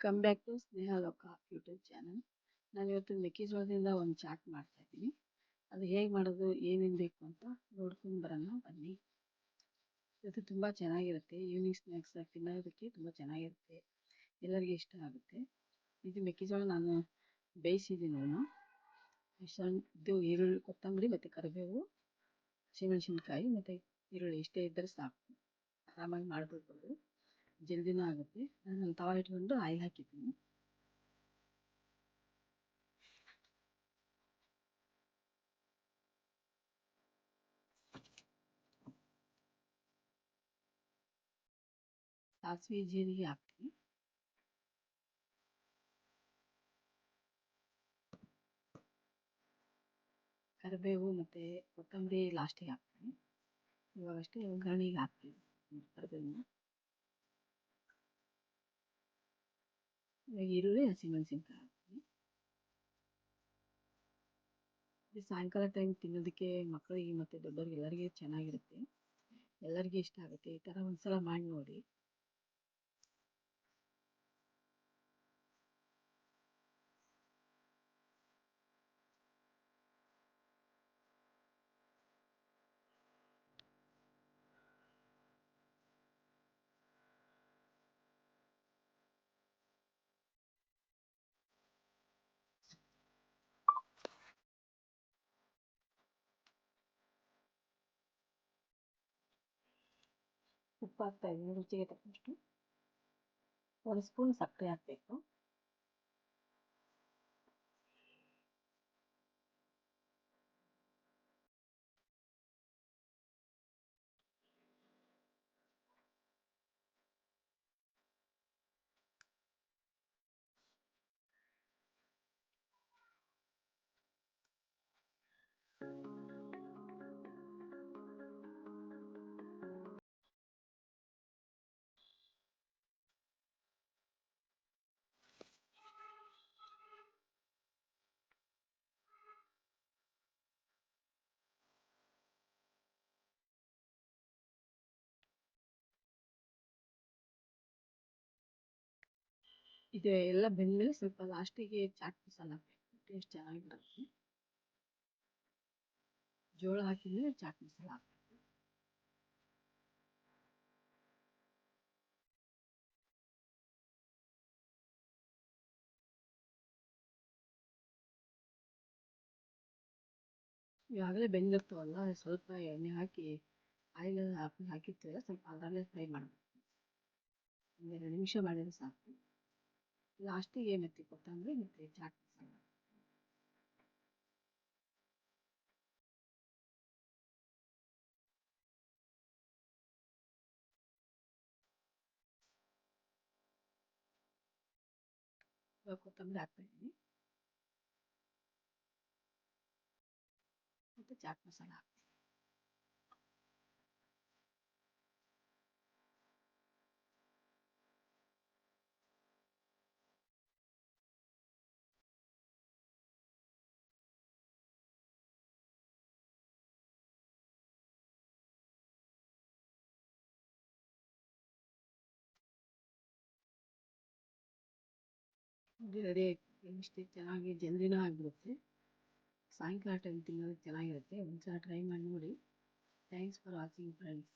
Come back to ಸ್ನೇಹ ಲೋಕ YouTube channel ನಾನು ಇವತ್ತು ಮೆಕ್ಕೆಜೋಳದಿಂದ ಒಂದು ಚಾಟ್ ಮಾಡ್ತಾ ಇದ್ದೀನಿ. ಅದು ಹೇಗೆ ಮಾಡೋದು, ಏನೇನು ಬೇಕು ಅಂತ ನೋಡ್ಕೊಂಡು ಬರೋಣ, ಬನ್ನಿ. ಇದು ತುಂಬ ಚೆನ್ನಾಗಿರುತ್ತೆ. ಈವ್ನಿಂಗ್ ಸ್ನ್ಯಾಕ್ಸ್ ತಿನ್ನೋದಕ್ಕೆ ತುಂಬ ಚೆನ್ನಾಗಿರುತ್ತೆ. ಎಲ್ಲರಿಗೂ ಇಷ್ಟ ಆಗುತ್ತೆ. ಇದು ಮೆಕ್ಕೆಜೋಳ ನಾನು ಬೇಯಿಸಿದ್ದೀನಿ ಇದು ಈರುಳ್ಳಿ, ಕೊತ್ತಂಬರಿ ಮತ್ತು ಕರಿಬೇವು, ಹಸಿಮೆಣಸಿನ್ಕಾಯಿ ಮತ್ತು ಈರುಳ್ಳಿ. ಇಷ್ಟೇ ಇದ್ದರೆ ಸಾಕು. ಆರಾಮಾಗಿ ಮಾಡ್ಬೋದು. ಜಲ್ದಿನೂ ಆಗುತ್ತೆ. ನಾನು ತವ ಇಟ್ಕೊಂಡು ಆಯಿಲ್ ಹಾಕಿದ್ದೀನಿ ಸಾಸಿವೆ ಜೀರಿಗೆ ಹಾಕ್ತೀನಿ. ಕರಿಬೇವು ಮತ್ತು ಕೊತ್ತಂಬರಿ ಲಾಸ್ಟಿಗೆ ಹಾಕ್ತೀನಿ. ಇವಾಗಷ್ಟೇ ಒಗ್ಗರಣೆಗೆ ಹಾಕ್ತೀನಿ. ಕರಿಬೇವನ್ನ ಈರುಳ್ಳಿ ಹಸಿಮೆಣಸಿನ್ಕಾಯಿ ಹಾಕ್ತೀನಿ ಸಾಯಂಕಾಲ ಟೈಮ್ ತಿನ್ನೋದಕ್ಕೆ ಮಕ್ಕಳಿಗೆ ಮತ್ತು ದೊಡ್ಡವ್ರಿಗೆ ಎಲ್ಲರಿಗೆ ಚೆನ್ನಾಗಿರುತ್ತೆ ಎಲ್ಲರಿಗೂ ಇಷ್ಟ ಆಗುತ್ತೆ ಈ ಥರ ಒಂದ್ಸಲ ಮಾಡಿ ನೋಡಿ ಉಪ್ಪು ಹಾಕ್ತಾ ಇದ್ದೀನಿ ರುಚಿಗೆ ತಕ್ಕಷ್ಟು ಒಂದು ಸ್ಪೂನ್ ಸಕ್ಕರೆ ಹಾಕಬೇಕು ಇದು ಎಲ್ಲ ಬೆಂದಮೇಲೆ ಸ್ವಲ್ಪ ಲಾಸ್ಟಿಗೆ ಚಾಟ್ ಮಸಾಲ ಹಾಕಬೇಕು. ಟೇಸ್ಟ್ ಚೆನ್ನಾಗಿರುತ್ತೆ. ಜೋಳ ಹಾಕಿದ್ರೆ ಚಾಟ್ ಮಸಾಲ ಹಾಕಬೇಕು. ಇವಾಗಲೇ ಬೆಂದಿರ್ತವಲ್ಲ, ಸ್ವಲ್ಪ ಎಣ್ಣೆ ಹಾಕಿ, ಆಯಿಲ್ ಹಾಕಿ ಹಾಕಿರ್ತೀವಲ್ಲ, ಸ್ವಲ್ಪ ಅದರಲ್ಲೇ ಫ್ರೈ ಮಾಡಬೇಕು. ಒಂದೆರಡು ನಿಮಿಷ ಮಾಡಿದರೆ ಸಾಕು. ಲಾಸ್ಟಿಗೆ ಮತ್ತೆ ಕೊತ್ತಂಬರಿ ಮತ್ತು ಚಾಟ್ ಮಸಾಲ ಇವಾಗ ಕೊತ್ತಂಬರಿ ಹಾಕ್ತಾಯಿದ್ದೀನಿ ಮತ್ತು ಚಾಟ್ ಮಸಾಲ ಹಾಕ್ತೀನಿ. ರೆಡಿ ಇಷ್ಟೇ ಚೆನ್ನಾಗಿ ಜಲ್ದಿನೂ ಆಗಿಬಿಡುತ್ತೆ. ಸಾಯಂಕಾಲ ಟೈಮ್ ತಿನ್ನೋದಕ್ಕೆ ಚೆನ್ನಾಗಿರುತ್ತೆ. ಒಂದ್ಸಲ ಟ್ರೈ ಮಾಡಿ ನೋಡಿ. Thanks for watching friends